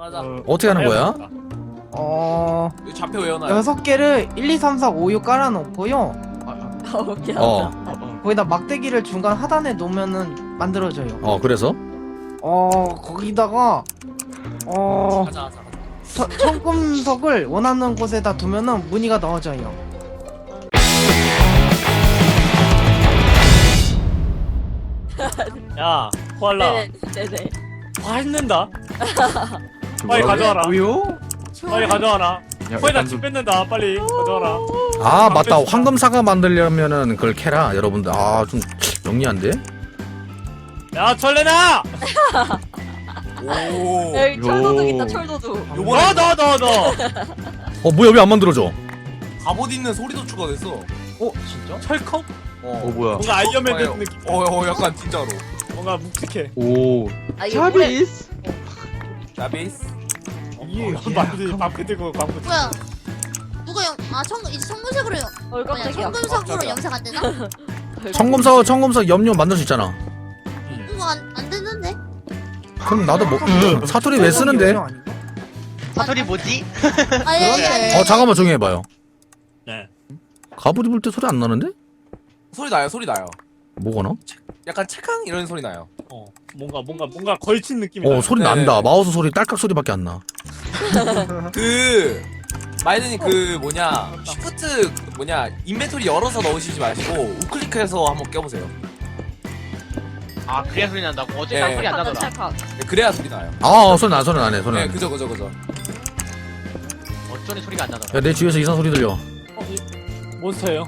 가자. 어떻게 하는 거야? 어 좌표 외워놔요. 여섯 개를 1, 2, 3, 4, 5, 6 깔아놓고요. 아, 오케이. 어, 거기다 막대기를 중간 하단에 놓으면은 만들어져요. 어, 그래서? 어 거기다가 어 가자 가자. 청금석을 원하는 곳에다 두면은 무늬가 넣어져요. 야, 코알라. 네네, 네네. 화 했는다. 빨리 가져와라. 왜요? 빨리 가져와라. 야, 거의 다 약간 집좀 뺏는다. 빨리 가져와라. 아, 맞다. 황금사가 만들려면은 그걸 캐라, 여러분들. 아, 좀 영리한데? 야, 철레나! 오. 여기 요. 철도둑 있다, 철도둑. 요번에 너, 너, 너, 너. 어, 뭐야, 왜 안 만들어져? 갑옷 있는 소리도 추가됐어. 어 진짜? 철컵? 어. 어 뭐야 뭔가 아이언맨 어, 같은 느낌. 어, 어 약간 진짜로. 뭔가 묵직해. 오 아, 이거? 자베이스. 예, 어, 많이 밥그 들고 광고. 뭐야? 누가 영? 아 청, 이제 청금색으로 영. 어, 뭐냐? 깜짝이야. 청금석으로 깜짝이야. 염색 안 되나? 청금사, 청금사 염료 만들 수 있잖아. 이거 안, 안 되는데? 그럼 나도 뭐, 음, 사투리 왜 쓰는데? 사소리 뭐지? 아니 아니 아니. 어, 잠깐만 조용히 해봐요. 네. 갑옷 입을 때 소리 안 나는데? 소리 나요, 소리 나요. 뭐가 나? 약간 체캉 이런 소리 나요. 어, 뭔가, 뭔가, 뭔가 걸친 느낌이 어, 나요. 소리 네네. 난다. 마우스 소리, 딸깍 소리밖에 안 나. 그 마이든이 그 뭐냐 쉬프트 그 뭐냐 인벤토리 열어서 넣으시지 마시고 우클릭해서 한번 껴보세요. 아 그래야 소리 난다고? 어제 예. 난 소리 안 찰칵, 나더라 찰칵. 네, 그래야 소리 나요. 아, 소리 나, 소리 나네, 소리 네, 나네. 그죠, 그죠, 그죠. 어쩌니 소리가 안 나더라 야, 내 뒤에서 이상 소리 들려. 몬스터예요.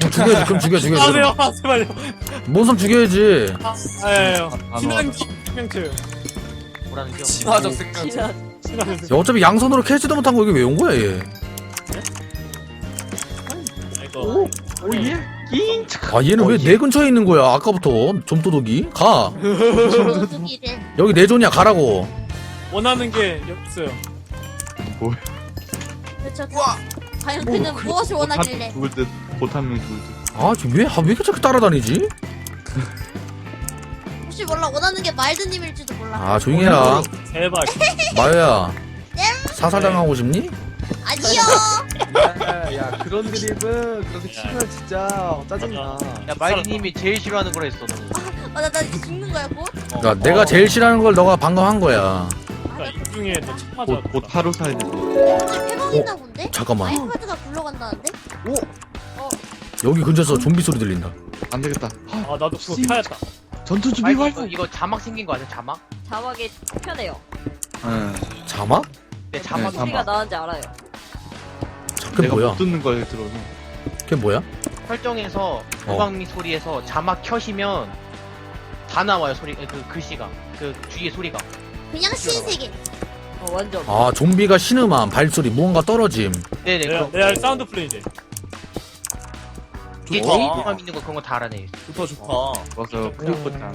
죽여야지, 그럼 죽여, 죽여, 하세요, 죽여. 하세요. 뭔섬 죽여야지. 예, 안 친환경 생명체. 뭐라는 겨 친화적 생각. 친환경 야, 어차피 양손으로 캐지도 못한 거 이게 왜온 거야, 얘? 이거. 오예 낑 아, 얘는 왜 내 근처에 있는 거야, 아까부터. 좀도둑이? 가. 여기 내 존이야, 가라고. 원하는 게 여기 있어요. 그렇죠. 과연 그는 무엇을 원하길래? 죽을 때 죽을 때 아, 저 왜, 아, 왜 이렇게 자꾸 따라다니지? 혹시 몰라 원하는 게 말드님일지도 몰라. 아, 조용히 해라. 제발. 마요야. 사살당하고 싶니? 아니요. 야, 야 그런 드립은 그렇게 치면 진짜 짜증나. 야 마이님이 제일 싫어하는 거라 했어 너는 아나 나 이제 죽는 거야 곧? 그러니까 내가 제일 싫어하는 걸 너가 방금 한 거야. 그러니까 이 중에 너책 맞아. 곧, 곧 하루 사야 돼 오늘 패방 있나 본데? 잠깐만. 아이패드가 굴러간다는데? 여기 근처에서 좀비 소리 들린다. 안 되겠다 아, 나도 그거 타였다. 전투 준비 완료 이거, 이거 자막 생긴 거 아니야 자막? 자막이 편해요. 응 자막? 네 자막 네, 소리가 나는지 알아요. 자, 그게 내가 뭐야? 못 듣는 거에 들어서 그게 뭐야? 설정에서 도방미 소리에서 자막 켜시면 다 나와요 소리 그 글씨가 그 뒤에 소리가 그냥 신세계. 어, 완전. 아, 좀비가 신음함, 발소리, 무언가 떨어짐. 네네 그 레알 사운드 플레이제. 이게 좋다. 제일 포함 있는 거 그런 거 다 알아내 좋다, 좋다. 와서 크리오코타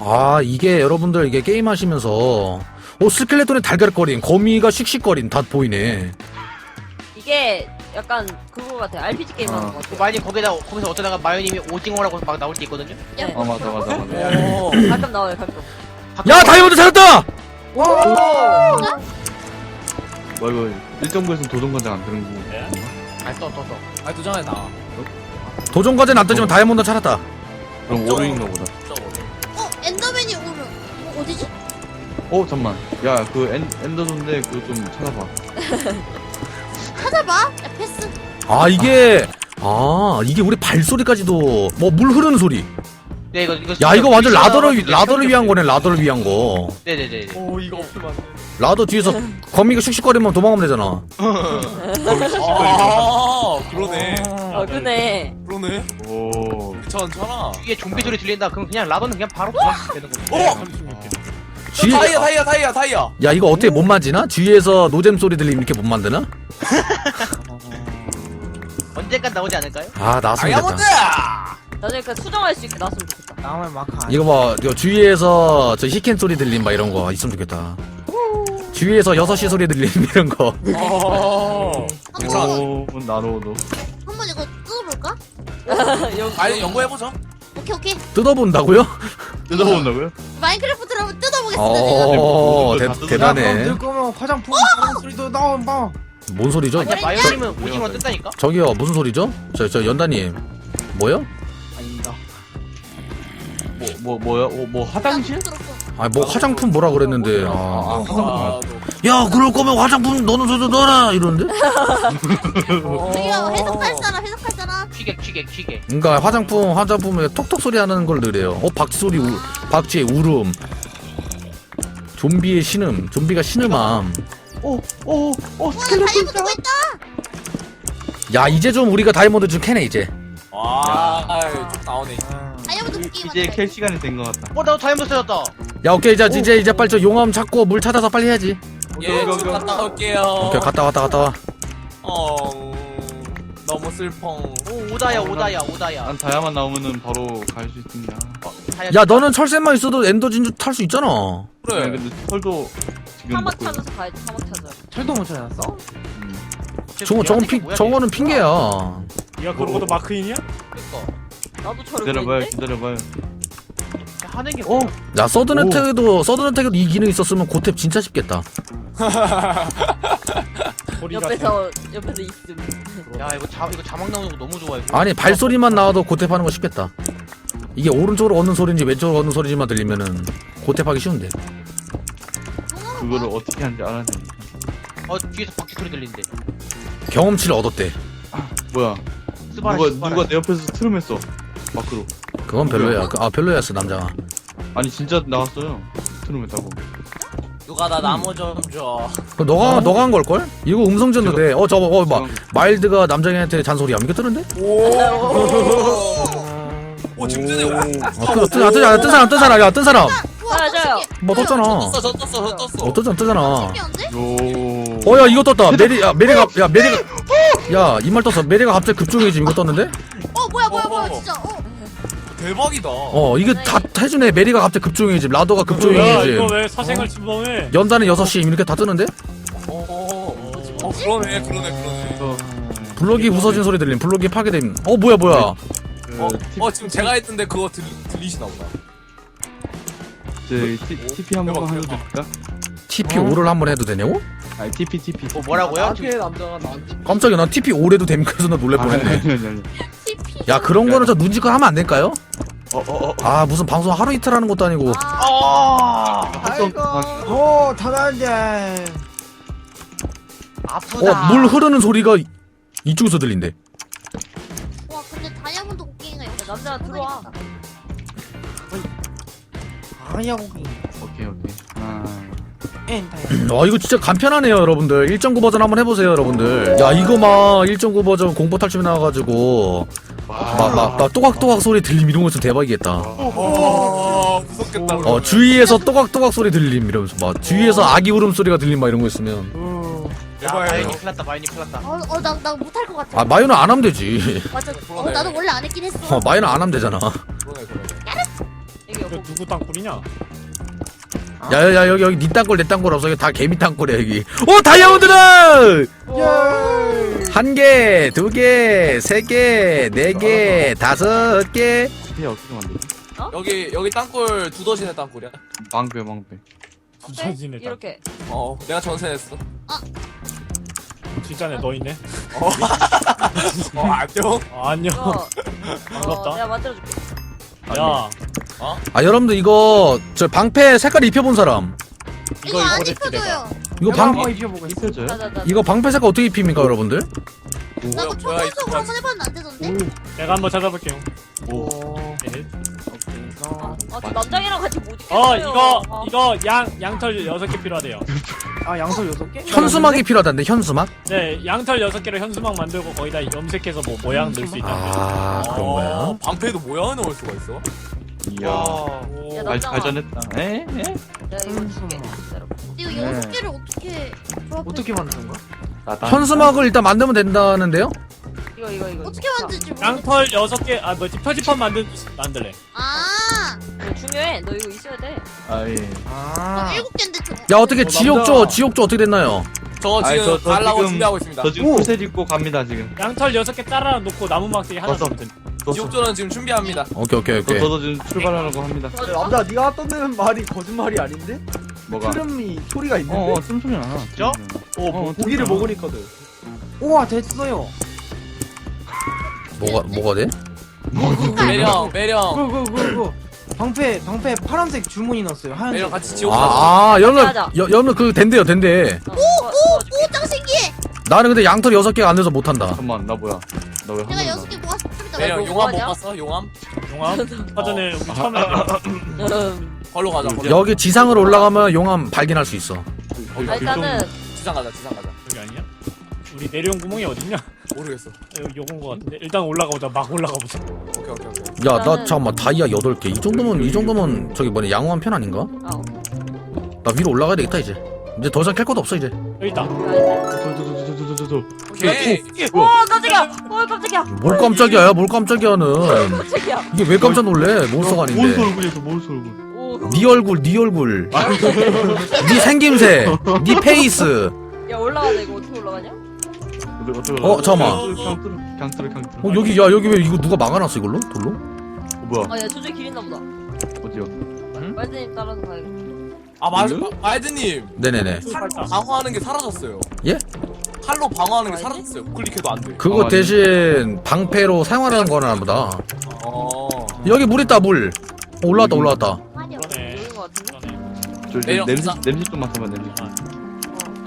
아, 이게 여러분들 이게 게임 하시면서 오, 스켈레톤의 달걀거림, 거미가 씩씩거림 다 보이네. 이게 약간 그거 같아 요. RPG 게임 하는 어. 거 같아요. 마이님 거기다 거기서 어쩌다가 마이님이 오징어라고 막 나올 때 있거든요 네. 어 맞아 맞아 맞아 어. 가끔 나와요, 가끔. 야, 다이아몬드 찾았다! 뭐 이거 일정부에서는 도전관장 안 되는 거 네. 아떠떠떠 아, 도전에 나. 도전 과제는 안 뜨지만 다이아몬드 찾았다. 그럼 오류인가 보다 어 엔더맨이 오른. 이거 어디지? 어 잠만 야 그 엔더존데 그거 좀 찾아봐 찾아봐. 야 패스. 아, 이게 아, 이게 우리 발소리까지도 뭐 물 흐르는 소리. 네 이거 이거 야, 이거 완전 라더를 위- 라더를 위한. 거네. 라더를 위한 거. 네네네 오, 이거 없으면. 라더 뒤에서 거미가 슉슉거리면 도망가면 되잖아. 아, 그러네. 어, 그네. 그러네. 오 괜찮잖아. 뒤에 좀비 소리 들린다 그럼 그냥 라더는 그냥 바로 도망치면 되는 거고 어? 36개. 뒤에 타이어, 타이어, 타이어, 타이어. 야 이거 어떻게 못 만지나? 뒤에서 노잼 소리 들리면 이렇게 못 만드나? 언젠간 나오지 않을까요? 아 나왔으면 다이아몬드! 됐다. 나중에 그 수정할 수 있게 나왔으면 좋겠다. 다음에 마카. 이거 봐, 이거 주위에서 저 히켄 소리 들림 막 이런 거 있으면 좋겠다. 주위에서 6시 소리 들림 이런 거. 어. 괜찮아. 오 나로도 여기- 아니, 연구해보죠. 오케이 오케이. 뜯어본다고요? 뜯어본다고요? 마인크래프트를 한번 뜯어보겠습니다. 제가. 어, 대, 다 야, 그럼 대단해. 늘 거면 화장품 소리도 나온다. 뭔 소리죠? 아니야 마요님은 오징어 뜬다니까? 저기요 무슨 소리죠? 저 저 연다님 뭐요? 아닙니다. 뭐, 뭐, 뭐야? 어, 뭐, 화장실? 아뭐 화장품 뭐라 그랬는데 아. 아, 너. 야 그럴 거면 화장품 너는 저도 넣어라 이러는데 저기요 해석할 사람 취객 취객 취객 그러니까 화장품 화장품에 톡톡 소리 하는 걸 넣으래요. 어 박소리 우, 박쥐의 울음. 좀비의 신음 좀비가 신음함. 어, 어, 어, 와 스켈레톤 있다. 야 이제 좀 우리가 다이아몬드 좀 캐네 이제. 와, 아이, 좀 나오네. 게임 이제 캘 시간이 된 것 같다. 어 나도 다이아몬드 찾았다. 야 오케이 이제 이제 이제 빨리 저 용암 찾고 물 찾아서 빨리 해야지. 예, 오케이, 갔다 올게요. 오케이 갔다 왔다 갔다 와. 어, 너무 슬펑. 오 오다야 오다야 오다야 난 다야만 나오면은 바로 갈 수 있습니다. 다이아 야 너는 철새만 있어도 엔더 진주 탈 수 있잖아 네, 그래. 근데 털도 지금 사막 먹고 찾아서 가야지 사막 찾아. 철도 못 찾았어? 음. 저거 저건 핑 저거는 핑계야 네가 그러고도 마크인이야? 그니까 나도 저를 기다려봐요, 보는데? 기다려봐요. 하는 게 어, 야 서든어택에도 서든어택에도 이 기능 있었으면 고탭 진짜 쉽겠다 소리가 옆에서 옆에서 있음. 야 이거 자 이거 자막 나오는 거 너무 좋아 이거 아니 발소리만 나와도 고탭하는 거 쉽겠다 이게 오른쪽으로 얻는 소리인지 왼쪽으로 얻는 소리지만 들리면은 고탭하기 쉬운데 그거를 어떻게 하는지 돼. 어 뒤에서 바퀴 소리 들린대 경험치를 얻었대 뭐야? 스바라 누가, 스바라. 누가 내 옆에서 트름했어. 마크로. 그건 별로야 그- 아 별로였어 남자가 아니, 진짜 나왔어요. 트름했다고. 누가 나 나무 좀 줘. 그 너가 너가 한 걸걸? 이거 음성 전도돼 어 저거 어 막 마일드가 남자애한테 잔소리야 이거 뜨는데? 오, 지금 뜨네. 오. 어, 뜬, 뜬, 뜬, 뜬 사람 뜬 사람 야뜬 사람 맞아요. 뭐 떴잖아 떴어, 저 떴어, 저 떴어. 어 뜨잖아 뜨잖아 신기한데? 요. 어야 이거 떴다 메리 야 메리가 야 메리가 야 이 말 떴어 메리가 갑자기 급조해지면 이거 떴는데? 어 뭐야 뭐야 뭐야 어. 진짜. 어. 대박이다. 어 이게 다 해주네 메리가 갑자기 급조해지 라더가 야 급조해지 이거 왜 사생활 침범해? 연단은 6시 이렇게 다 뜨는데? 어, 어, 어, 그러네, 그러네, 그러네. 저, 블럭이 부서진 소리 들림 블럭이 파괴됨 어 뭐야 뭐야 그, 어, 티, 어, 지금 제가 했던데 그거 들, 들리시나 보다. 저, 티, TP 한 대박, 번만 해도 대박. 될까? TP5를 한번 해도 되냐고? 아니, TP, TP. 어 뭐라고요? 나한테 남자가 나한테 깜짝이야 난 TP5래도 됩니까 해서 나 놀랄 뻔했네 아니, 아니, 아니. TP. 야 그런 거는 저 눈치껏 하면 안 될까요? 어, 어, 어. 아 무슨 방송 하루 이틀 하는 것도 아니고 아. 아 아이고 오 어, 다단계. 아프다 어물 흐르는 소리가 이쪽에서 들린대 와 근데 다이아몬드 곡괭이가 역시 남자 들어와. 아야 고기. 오케이, 오케이. 하나. 와 이거 진짜 간편하네요 여러분들 1.9 버전 한번 해보세요 여러분들 야 이거 막 1.9 버전 공포 탈춤이 나와가지고 막막 또각또각 소리 들림 이런 거 있으면 대박이겠다 어, 무섭겠다. 어 주위에서 또각또각 소리 들림 이러면서 막 주위에서 아기 울음소리가 들림 막 이런 거 있으면 야 마연이 큰일 났다 마연이 큰일 났다 어어나 나 못할 것 같아. 아 마유는 안 하면 되지 맞아. 어. 나도 원래 안 했긴 했어. 어 마유는 안 하면 되잖아 그러네, 그러네. 이게 누구 땅굴이냐? 야야야 여기 여기 니 땅굴 내 땅굴 없어 여기 다 개미 땅굴이야 여기 오 다이아몬드다 한 개, 두 개, 세 개, 네 개, 다섯 개. 어떻게 만들지? 여기, 여기 땅굴 두더지네 땅굴이야. 망배, 망배. 부서지네 땅. 이렇게 어, 내가 전세냈어. 진짜네 너 있네. 어, 안녕. 아, 안녕. 어, 반갑다. 내가 만들어줄게. 야 아 여러분들 이거 저 방패 색깔 입혀본 사람. 이거 이거 안 입어줬지, 입혀줘요. 이거 내가 방 입혀보고 있어. 자자자. 이거 방패 색깔 어떻게 입힙니까 여러분들? 뭐야, 이거 초보적으로 한번 해봤는데 안 되던데. 내가 한번 찾아볼게요. 오. 네. 아, 저 남장이랑 같이 못 있겠어요. 어 이거 아. 이거 양 양털 여섯 개 필요하대요. 아 양털 여섯 개? 현수막이 필요하다는데 현수막? 네 양털 여섯 개로 현수막 만들고 거기다 염색해서 뭐 모양 넣을 수 있다. 아 그런 거야. 어, 방패에도 모양을 넣을 수가 있어. 이야. 오. 야, 발, 남자가. 발전했다. 에? 에? 내가 이거 줄게. 기다려. 이거 네. 여섯 개를 어떻게 조합해? 어떻게 만드는 거야? 나다. 현수막을 일단 만들면 된다는데요? 이거 이거 이거. 어떻게 만들지 모르겠어. 양털 여섯 개, 아 뭐지 표지판 만들 만들래. 아. 이거 중요해. 너 이거 있어야 돼. 아, 예. 아. 저 일곱 개인데 저. 야 어떻게 어, 지옥조. 지옥조 어떻게 됐나요? 저 지금 저- 지금- 준비하고 있습니다. 저 지금 풀셋 입고 갑니다, 지금. 양털 여섯 개 따라 놓고 나무 막대기 하나. 넣으면. 저, 지옥조는 지금 준비합니다. 오케이 오케이 저, 오케이. 저도 지금 출발하려고 합니다. 남자 네가 떠드는 말이 거짓말이 아닌데? 뭐가? 트름이 소리가 어, 있는데 어, 씀씀이 나. 진짜? 어, 어, 고기를 먹으니거든 우와 됐어요 뭐가 뭐가 돼? 매령 매령 그그그그 방패 방패 파란색 주문이 났어요 하얀색 매령 같이 지옥 가 아, 아 하자. 여- 연은 그 된대요 된대. 어, 도와줄게. 오짱 신기해. 나는 근데 양털 여섯 개가 안 돼서 못 한다. 잠깐만, 나 뭐야? 나 왜 내가 여섯 개 모았습 니다. 매령 뭐 용암 못 하냐? 봤어 용암 용암 사전에 우리 처음에 음. 걸로 가자 걸로 여기 지상으로 올라가면 용암 발견할 수 있어. 아, 일단은 지상 가자 지상 가자 여기 아니야? 우리 내려온 구멍이 어딨냐? 모르겠어 여기 요건 거 같은데 일단 올라가 보자 막 올라가 보자 오케이 오케이 오케이 야, 나 나는- 잠깐만 다이아 8개. 이 정도면 이 정도면 저기 뭐냐 양호한 편 아닌가? 아 나 위로 올라가야 되겠다 이제. 이제 더 이상 캘 것도 없어 이제. 여기 있다 저저저 저저저저 오케이 오 깜짝이야 오 깜짝이야 뭘 깜짝이야, 야, 뭘 깜짝이야는. 깜짝이야 이게 왜 깜짝 놀래? 몬스터가 몬스터 아닌데. 얼굴이었어, 몬스터 얼굴. 오 네 얼굴, 네 얼굴. 네 생김새, 네 페이스. 야 올라가자 이거 어떻게 올라가냐? 어, 잠깐만. 그냥 뚫어, 그냥 뚫어, 그냥 뚫어. 어, 여기 야, 여기 왜 이거 누가 막아놨어 이걸로? 돌로? 어, 뭐야? 아야 저쪽에 길 있나 보다 어디요? 말대님 따라서 가야겠다 아 맞아? 마이드님 네네네. 방어하는 게 사라졌어요 예? 칼로 방어하는 게? 사라졌어요 클릭해도 안 돼 그거 어, 대신 방패로 사용하라는 거나 보다. 어 여기 물 있다 물. 어, 올라왔다 올라왔다. 그러네 여긴 거 같은데? 그러네 저, 저 매력 냄새. 냄새 좀 맡아봐 냄새.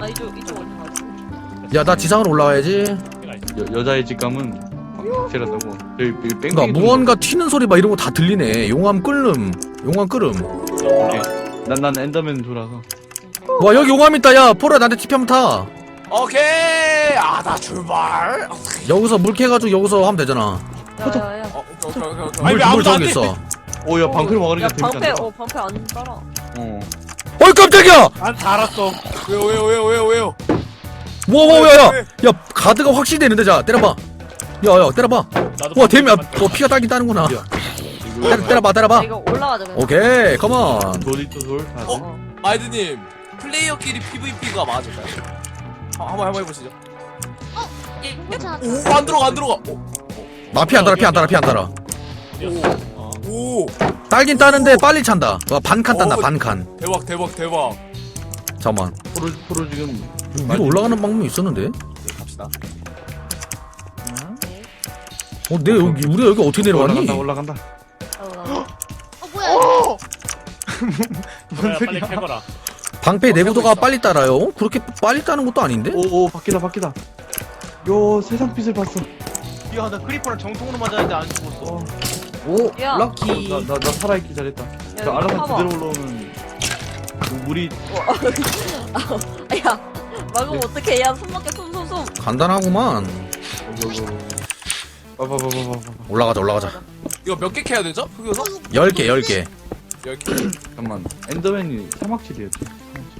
어아 이쪽 이쪽 어딘 거 같은데? 야 나 지상으로 올라와야지. 있어 여, 여자의 직감은 확실하다고. 여기 여기 뺑뺑이. 그러니까 무언가 튀는 소리 막 이런 거 다 들리네. 용암 끓음. 용암 끓음. 난난 엔더맨 돌아서. 와 여기 용암 있다. 야 포라 나한테 TP 한번 타. 오케이 아 나 출발 여기서 물 캐가지고 여기서 하면 되잖아. 야야야 어 아니, 물, 왜 물 아무도 안 저기 돼? 있어. 오야 방패를 야 막으니까 재밌지 방패. 어 방패 안 따라 어. 어이 깜짝이야. 난다 알았어 왜요 왜요 왜요 왜요 왜요 와와야야. 야 가드가 확실히 되는데 자 때려봐. 야야 때려봐. 나도 와 되면 어 피가 따긴 따는구나. 때려 때려봐 야, 때려봐. 이거 올라가자 그냥 오케이 컴온. 돌이 또 돌. 다 어? 돼. 마이드님 플레이어끼리 PVP가 맞을까요? 한- 한번 한번 해보시죠 괜찮았다. 오 안 들어가 안 들어가 오, 나 피안 따라 피안 따라 피안 따라. 어. 오 딸긴 따는데 빨리 찬다. 와 반칸 딴다 어. 반칸. 대박 대박 대박 잠만. 프로 프로 지금 위로 올라가는 방법이 있었는데. 네, 갑시다 어, 내 여기 우리 여기 어떻게 내려가니? 올라간다 올라간다. 어, 어 뭐야? 그래 빨리 캐거라 방패 내구도가 있어. 빨리 따라요? 어? 그렇게 빨리 따는 것도 아닌데? 오오 바뀌다 바뀌다. 요 세상 빛을 봤어. 야 나 크리퍼랑 정통으로 맞았는데 안 죽었어. 오 야. 럭키 나 나 나 살아있기 잘했다. 야, 저 이거 알아서 봐봐. 그대로 올라오면 뭐 물이 야 막으면 어떡해 야손 막혀 손손손 간단하구만. 봐봐봐봐봐. 올라가자, 올라가자. 이거 몇 개 캐야 되죠? 흑요소? 10개, 10개. 10개 잠깐만 엔더맨이 사막질이었지.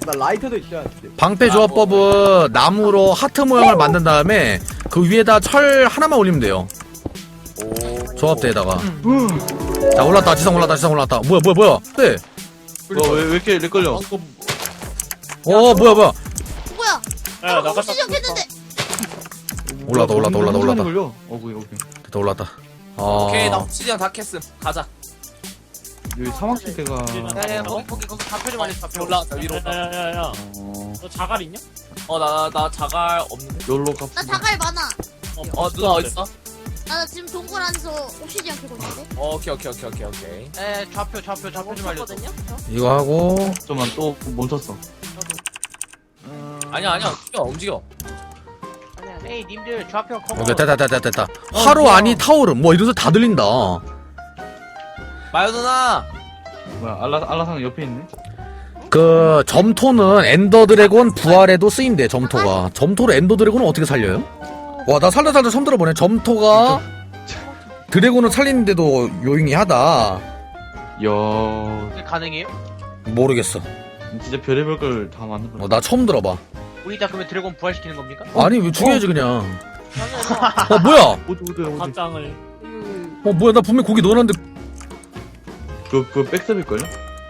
나 라이터도 있어야 돼 방패 조합법은 나무로 하트 모양을 만든 다음에 그 위에다 철 하나만 올리면 돼요. 오 조합대에다가. 자, 올랐다. 지상 올랐다. 지상 올랐다. 뭐야, 뭐야, 뭐야. 네. 와왜 왜 이렇게 렉 걸려? 어, 뭐야, 뭐야. 뭐야? 야 나갔다 시정 했는데. 올라다, 올라다, 올라다, 올라다. 걸려. 어 그게 오케이. 됐다, 올랐다. 어. 오케이 나 옵시디언 다 캤음 가자 여기 사막질 때가 야야 거기 거기 거기 좀 알려줘. 가표. 올라가자 위로 야야야야 어너 자갈 있냐? 어나 나 자갈 없는데 열로 나 값. 자갈 많아. 어 누나 어딨어? 나 지금 동굴 안에서 옵시디언 캐고 있는데. 어, 오케이 오케이 오케이 오케이 오케이 에 좌표 좌표 좌표 좀 알려줘. 거든요 이거 하고. 잠깐만 또 멈췄어. 아니야 아니야 움직여 움직여 에이 님들 좌표 커버. 오케이, 됐다, 됐다, 됐다, 됐다. 화로 아니 타오름. 뭐 이런 소다 들린다. 마요 누나. 뭐야 알라 알라상 옆에 있네. 그 점토는 엔더 드래곤 부활에도 쓰임돼 점토가. 점토로 엔더 드래곤은 어떻게 살려요? 와 나 살다 살다 처음 들어보네. 점토가 드래곤을 살리는데도 요잉이 하다. 야 그게 가능해요? 모르겠어. 진짜 별의별 걸 다 만든 어, 나 처음 들어봐. 우리 다 그러면 드래곤 부활시키는 겁니까? 아니 왜 죽여야지 그냥. 어 뭐야? 어디 어디 어디. 갓장을. 어 뭐야 나 분명 고기 넣어놨는데 그, 그 백섭일 걸요?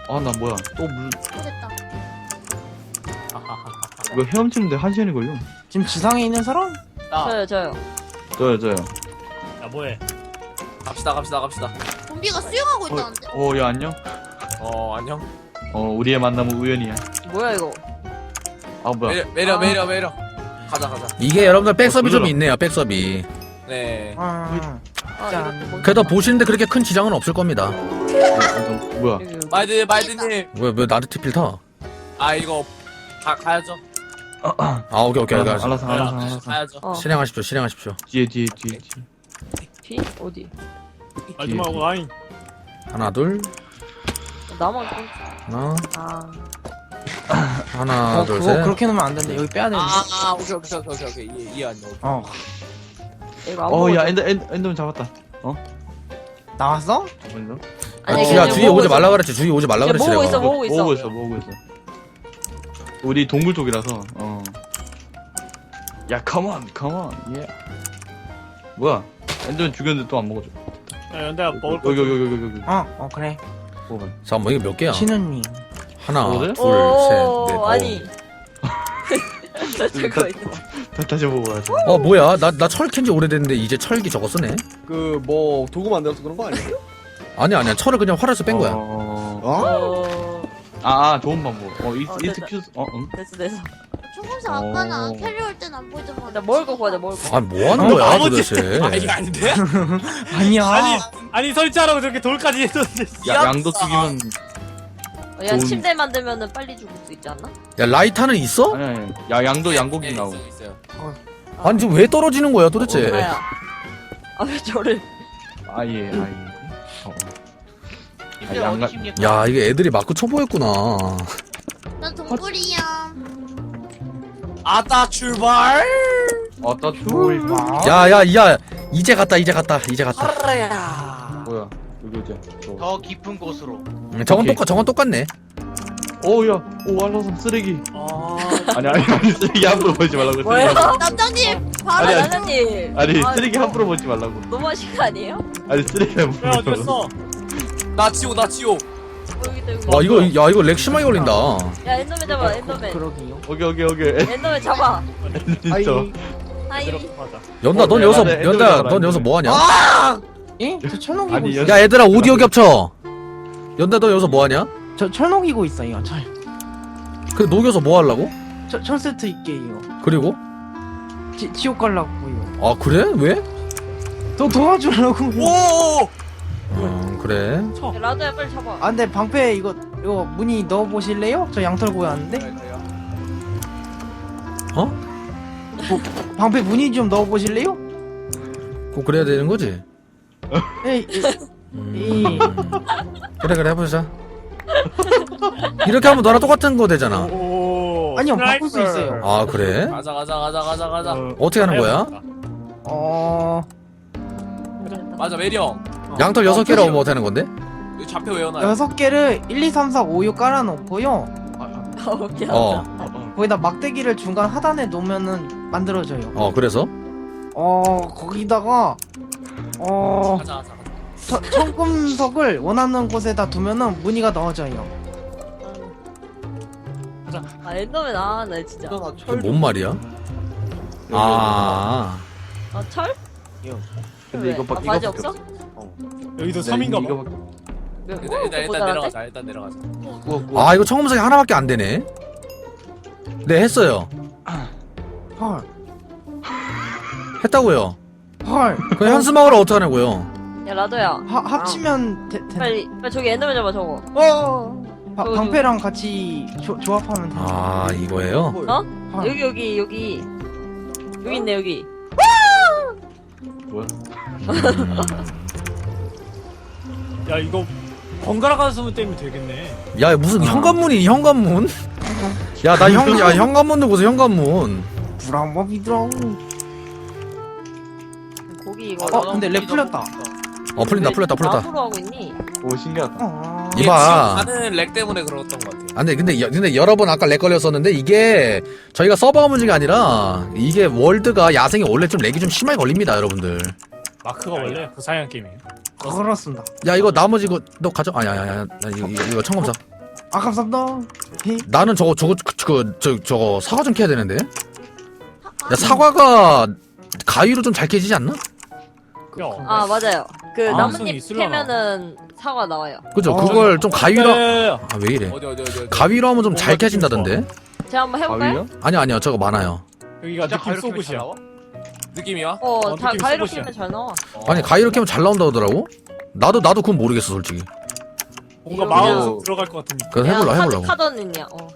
아, 나 뭐야. 또 물, 됐다. 이거 헤엄치는데 한 시간이 걸려. 지금 지상에 있는 사람? 나 저요 저요 저요, 저요. 야 뭐해 갑시다 갑시다 갑시다 좀비가 수영하고 있다는데. 어, 야, 안녕? 어 안녕 어, 우리의 만남은 우연이야. 뭐야 이거? 아 뭐야 매력 매력 매력 매력. 가자 가자. 이게 여러분들 백섭이 좀. 있네요 백섭이 네. 아, 아 뭐? 그래도 보시는데 그렇게 큰 지장은 없을 겁니다 어, 어, 뭐야. 마이드 마이드님. 왜 왜 나한테 티필 타? 아 이거 가 가야죠. 아 오케이 오케이 오케이 알았어 알았어 알았어 알았어 가야죠. 어. 실행하십시오 실행하십시오 뒤에 뒤에 뒤에 뒤에 피 어디? 마지막 라인. 하나 둘 나만 좀. 하나 아 하나 어, 그거 둘셋 그렇게 놓으면 안 된다. 여기 빼야 되는데. 아, 아 오케이 오케이 오케이 오케이 오케이 이해 이해 안 돼. 어, 이거 안 어야 엔더 엔더 엔더맨 잡았다 나왔어? 엔더 아니, 야 그냥 주위에 모으고 오지 있어. 말라 그랬지 주위에 오지 말라 이제 그랬지 모으고 내가 있어 모으고 있어. 모으고 있어 모으고 있어 우리 동굴 쪽이라서 어. 야 컴온 컴온 예 뭐야 엔더맨 죽였는데 또 안 먹어줘 야 연대야 먹을 거. 여기 여기 여기 여기 여기 어, 어 그래. 먹어봐 잠깐만 이게 몇 개야? 신우님. 하나 뭐래? 오 둘셋넷 아니. 저거 있어. 다, 다시 먹어야지 어 뭐야 나 나 철 캔지 오래됐는데 이제 철기 저거 쓰네 그뭐 도구 만들어서 그런 거 아니에요? 아니야 아니야 철을 그냥 활에서 뺀 거야 어... 어? 어 아, 아 좋은 방법 어 이트, 어, 이트 됐다. 퓨즈 어 응? 됐어 됐어. 조금씩 아까는 어. 안 캐리 올 땐 안 보이더만. 나 먹을 거 구하자 먹을 거. 아뭐 하는 거야 아버지. 도대체 아 이거 아닌데? 아니야. 아니 아니 설치하라고 저렇게 돌까지 했었는데. 야 양도 튀기면 어, 야 좋은- 침대 만들면은 빨리 죽을 수 있지 않나? 야 라이터는 있어? 아니 아니 야 양도 양고기 네, 나오고 있어요, 있어요. 아니 지금 왜 떨어지는 거야 도대체 아야. 아왜 저를? 아 예 아 예 어. 님들 아, 어디 양가- 십니까? 야 이게 애들이 맞고 초보했구나 난 동굴이야. 아따 출발. 어따 출 야야야 이제 갔다 이제 갔다 이제 갔다 알아야. 뭐야 여기 어디야 저. 더 깊은 곳으로. 음, 저건 오케이. 똑같 저건 똑같네 오야 오 알라섬 쓰레기 아 아니 아니 아니 쓰레기 함부로 보지 말라고 뭐야? 쓰레기. 남장님 바로 아니, 아 아니. 나나님. 아니 아, 쓰레기 함부로 보지 말라고 너무 하신 거 아니에요? 아니 쓰레기 함부로 야 보지 말라고 됐어. 나 지옥 나 지옥. 어, 여기 있다 여기. 와 이거 야 이거 렉 심하게 걸린다 야 엔더맨 잡아 엔더맨. 그러게요. 오케이 오케이 오케이 엔더맨 잡아. 아이, 진짜 하이. 맞아. 연다 넌 어, 여기서 야, 나 연다 넌 여기서 뭐 하냐 예? 저 철녹이고 아니, 있어. 연- 야 얘들아 오디오 겹쳐 연다 너 여기서 뭐 하냐 저 철녹이고 있어요. 철. 그 녹여서 뭐 하려고 철, 철 세트 있게요. 그리고 지, 지옥 갈라고요. 아 그래 왜더 도와주려고. 오. 음, 그래 야, 라드야 빨리 잡아. 아 근데 방패 이거 이거 문의 넣어 보실래요? 저 양털 고였는데. 어 방패 문의 좀 넣어 보실래요? 꼭 그래야 되는 거지 에이, 음, 이- 그래 그래 해보자 이렇게 하면 너랑 똑같은 거 되잖아 오. 아니요, 바꿀 수. 있어요. 아 그래 가자 가자 가자 가자 가자. 어, 어떻게 하는 거야 어 맞아 매령. 양털 여섯 개라고 뭐 되는 건데 좌표 외워놔요. 여섯 개를 1, 2, 3, 4, 5, 6 깔아놓고요. 아 오케이. 어 거기다 막대기를 중간 하단에 놓으면은 만들어져요. 어 그래서 어 거기다가 어 가자 가자. 가자. 저, 청금석을 원하는 곳에다 두면은 무늬가 넣어져요. 아 엔더맨 아나 진짜. 나 철. 뭔 말이야 아 아 철? 근데 왜? 이거밖에 아, 바지 이거밖에 없어? 없어 여기도 섬인가 봐. 이거밖에 왜? 일단 어, 일단 일단? 내려가자. 일단 내려가자. 구워 구워 아 이거 청금석이 하나밖에 안 되네 네 했어요 헐, 했다고요 헐. 그 현수 막으로 어떻게 하냐고요 야 라도야. 하, 합치면 되, 되, 빨리 빨리 저기 엔더맨 잡아 저거. 어. 바, 저거 방패랑 같이 조, 조합하면 돼. 아 이거예요 어? 헐. 여기 여기 여기 여기 있네 여기. 뭐야 음. 야 이거 번갈아 가서 때문에 되겠네. 야 무슨 현관문이 현관문 야 나 현 야 현관문 두고서 현관문 불안 법이더라고. 고기 이거. 어, 근데 렉 풀렸다. 어 풀린다 풀렸다 풀렸다 앞으로 하고 있니? 오 신기하다 어. 이봐. 가는 렉 때문에 그랬던 것 같아. 아, 근데 근데 여, 근데 여러 번 아까 렉 걸렸었는데 이게 저희가 서버가 문제가 아니라 이게 월드가 야생이 원래 좀 렉이 좀 심하게 걸립니다 여러분들 마크가 원래 그 사양 게임이에요. 그렇습니다. 야 이거 나머지 이거 너 가져 아야 야야 이거, 이거, 이거 청검사 아 감사합니다. 히. 나는 저거 저거 그저 저거 사과 좀 캐야 되는데 야 사과가 가위로 좀 잘 캐지지 않나? 야. 아 맞아요. 그 아, 나뭇잎 있으려나? 캐면은 사과 나와요. 그죠? 어, 그걸 좀 가위로 야 야 야 야 아 왜 이래? 어디 어디 어디 어디. 가위로 하면 좀 잘 뭔가 캐진다던데? 제가 한번 해볼까요? 가위요? 아니요 아니요 저거 많아요. 여기가 진짜 느낌 가위로 캐면 잘 쏘굿이야 나와? 느낌이야? 어, 어, 다 느낌 가위로. 캐면 잘 나와. 아니 가위로 캐면 잘 나온다 하더라고? 나도 나도 그건 모르겠어 솔직히. 뭔가 이거 마음 그냥- 들어갈 것 같은 그래서 해볼라 해보려고. 카드 카던이냐. 어.